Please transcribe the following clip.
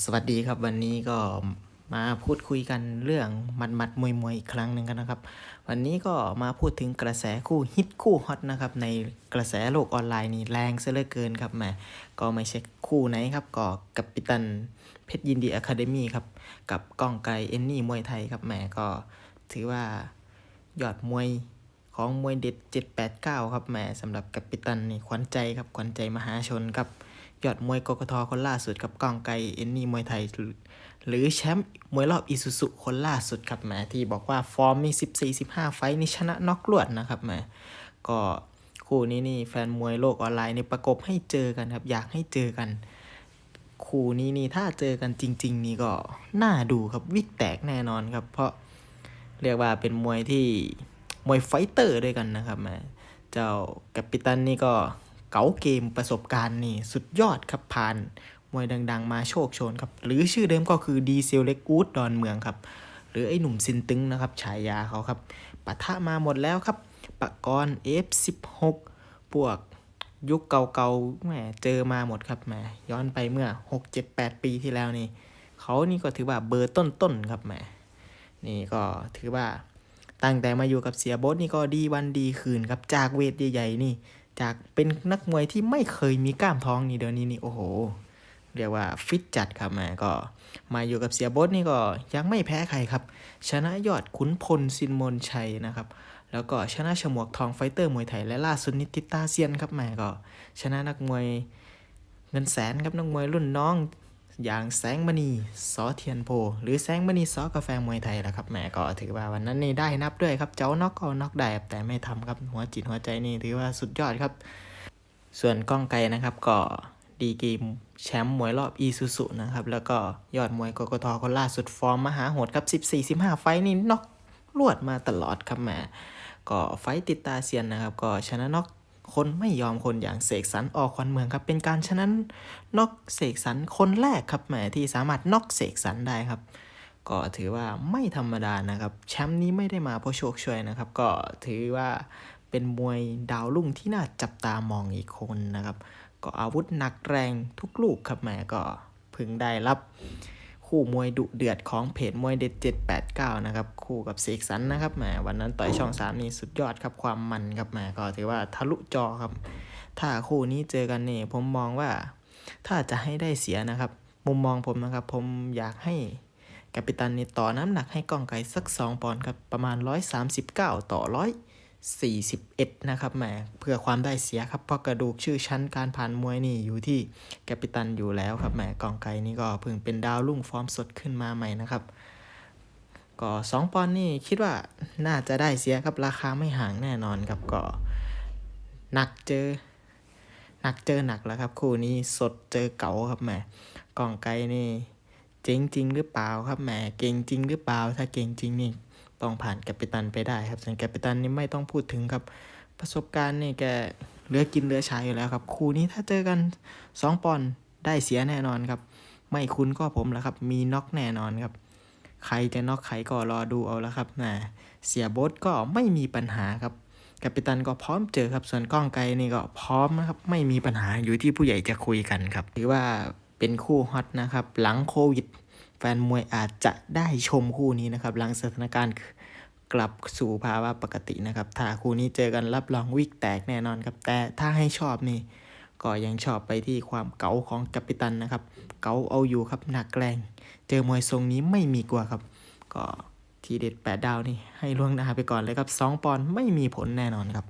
สวัสดีครับวันนี้ก็มาพูดคุยกันเรื่องมันมัดมวยมวยอีกครั้งหนึ่งกันนะครับ วันนี้ก็มาพูดถึงกระแสคู่ฮิตคู่ฮอตนะครับในกระแสโลกออนไลน์นี่แรงซะเหลือเกินครับแหมก็ไม่ใช่คู่ไหนครับก็กับปิตันเพชรยินดีอะคาเดมี่ครับกับก้องไกรเอนนี่มวยไทยครับแหมก็ถือว่ายอดมวยของมวยเด็ด 789 ครับแหมสำหรับกัปปิตันนี่ขวัญใจครับขวัญใจมหาชนครับ ยอดมวยกกทคนล่าสุดกับก้องไกเอนนี่มวยไทย หรือแชมป์มวยรอบอีซูซุคนล่าสุดครับแหมที่บอกว่าฟอร์มมี14 15ไฟท์นี่ชนะน็อกลวดนะครับแหมก็คู่นี้นี่แฟนมวยโลกออนไลน์นี่ประกบให้เจอกันครับ อยากให้เจอกัน คู่นี้นี่ถ้าเจอกันจริง ๆ นี่ก็น่าดูครับวิกแตกแน่นอนครับ เพราะเรียกว่าเป็นมวยที่มวยไฟเตอร์ด้วยกันนะครับแหมเจ้ากัปตันนี่ก็ เก๋าเกมประสบการณ์นี่สุดยอดครับผ่านมวยดัง ๆ มาโชคโชนครับ หรือชื่อเดิมก็คือดีเซลเล็กอูดดอนเมืองครับ หรือไอ้หนุ่มซินตึงนะครับฉายาเขาครับปะทะมาหมดแล้วครับปะกรณ์ F16 พวกยุคเก่าๆแหมเจอมาหมดครับแหมย้อนไปเมื่อ6 7 8ปีที่แล้วนี่ เขานี่ก็ถือว่าเบอร์ต้นๆครับแหมนี่ก็ถือว่าตั้งแต่มาอยู่กับเสียโบสนี่ก็ดีวันดีคืนครับจากเวทใหญ่ๆนี่ จากเป็นนักมวยที่ไม่เคยมีกล้ามท้องนี่เดี๋ยวนี้นี่โอ้โห เรียกว่าฟิตจัดครับแม่ก็มาอยู่กับเสียบดนี่ก็ยังไม่แพ้ใครครับ ชนะยอดขุนพลสินมนชัยนะครับ แล้วก็ชนะฉมวกทองไฟเตอร์มวยไทยและล่าสุดนิติตาเซียนครับแม่ก็ ชนะนักมวยเงินแสนครับนักมวยรุ่นน้อง อย่างแสงมณีสอเทียนโพ หรือแสงมณีสอกาแฟมวยไทยแหละครับแหมก็ถือว่าวันนั้นนี่ได้นับด้วยครับ เจ้านอกก็นอกได้แต่ไม่ทำครับหัวจิตหัวใจนี่ถือว่าสุดยอดครับ ส่วนก้องไกรนะครับก็ดีกรีแชมป์มวยรอบอีซูซุนะครับ แล้วก็ยอดมวยกกทคนล่าสุดฟอร์มมหาโหดครับ 14-15 ไฟนี่น็อกลวดมาตลอดครับแหมก็ไฟติดตาเซียนนะครับ ก็ชนะน็อก คนไม่ยอมคนอย่างเสกสรรออกควันเมืองครับ เป็นการชนะน็อกเสกสรรคนแรกครับแหมที่สามารถน็อกเสกสรรได้ครับ ก็ถือว่าไม่ธรรมดานะครับแชมป์นี้ไม่ได้มาเพราะโชคช่วยนะครับ ก็ถือว่าเป็นมวยดาวรุ่งที่น่าจับตามองอีกคนนะครับ ก็อาวุธหนักแรงทุกลูกครับแหมก็พึงได้รับ คู่มวยดุเดือดของเพจมวยเด็ด 789 นะครับ คู่กับเสกสรรนะครับแหมวันนั้นต่อยช่อง 3 นี่สุดยอดครับความมันครับแหมก็ถือว่าทะลุจอครับ ถ้าคู่นี้เจอกันนี่ผมมองว่าถ้าจะให้ได้เสียนะครับ มุมมองผมนะครับ ผมอยากให้กัปตันนี่ต่อน้ำหนักให้ก้องไก่สัก 2 ปอนด์ครับประมาณ 139 ต่อ 41 นะครับแหมเพื่อความได้เสียครับเพราะกระดูกชื่อชั้นการผ่านมวยนี่อยู่ที่แกปิตันอยู่แล้วครับแหมกองไกนี่ก็เพิ่งเป็นดาวรุ่งฟอร์มสดขึ้นมาใหม่นะครับก็2ปอนด์นี่คิดว่าน่าจะได้เสียครับราคาไม่ห่างแน่นอนครับก็หนักเจอหนักเจอหนักแล้วครับ คู่นี้สดเจอเก๋าครับแหมกองไกนี่เจ๋งจริงหรือเปล่าครับแหมเก่งจริงหรือเปล่าถ้าเก่งจริงนี่ ต้องผ่านแกปิตันไปได้ครับส่วนแกปิตันนี่ไม่ต้องพูดถึงครับประสบการณ์นี่แกเหลือกินเหลือใช้อยู่แล้วครับคู่นี้ถ้าเจอกัน 2 ปอนด์ได้เสียแน่นอนครับ ไม่คุ้นก็ผมแหละครับ มีน็อกแน่นอนครับ ใครจะน็อกใครก็รอดูเอาแล้วครับนะเสียโบทก็ไม่มีปัญหาครับกัปตันก็พร้อมเจอครับ ส่วนกล้องไกลนี่ก็พร้อมนะครับ ไม่มีปัญหาอยู่ที่ผู้ใหญ่จะคุยกันครับ ถือว่าเป็นคู่ฮอตนะครับ หลังโควิด ฟนมวยอาจจะได้ชมคู่นี้นะครับหลังสถานการณ์กลับสู่ภาวะปกตินะครับ ถ้าคู่นี้เจอกันรับรองวิกแตกแน่นอนครับ แต่ถ้าให้ชอบนี่ ก็ยังชอบไปที่ความเก๋าของกัปตันนะครับ เก๋าเอาอยู่ครับหนักแรง เจอมวยทรงนี้ไม่มีกลัวครับ ก็ทีเด็ด8ดาวนี่ให้ล่วงหน้าไปก่อนเลยครับ2ปอนด์ไม่มีผลแน่นอนครับ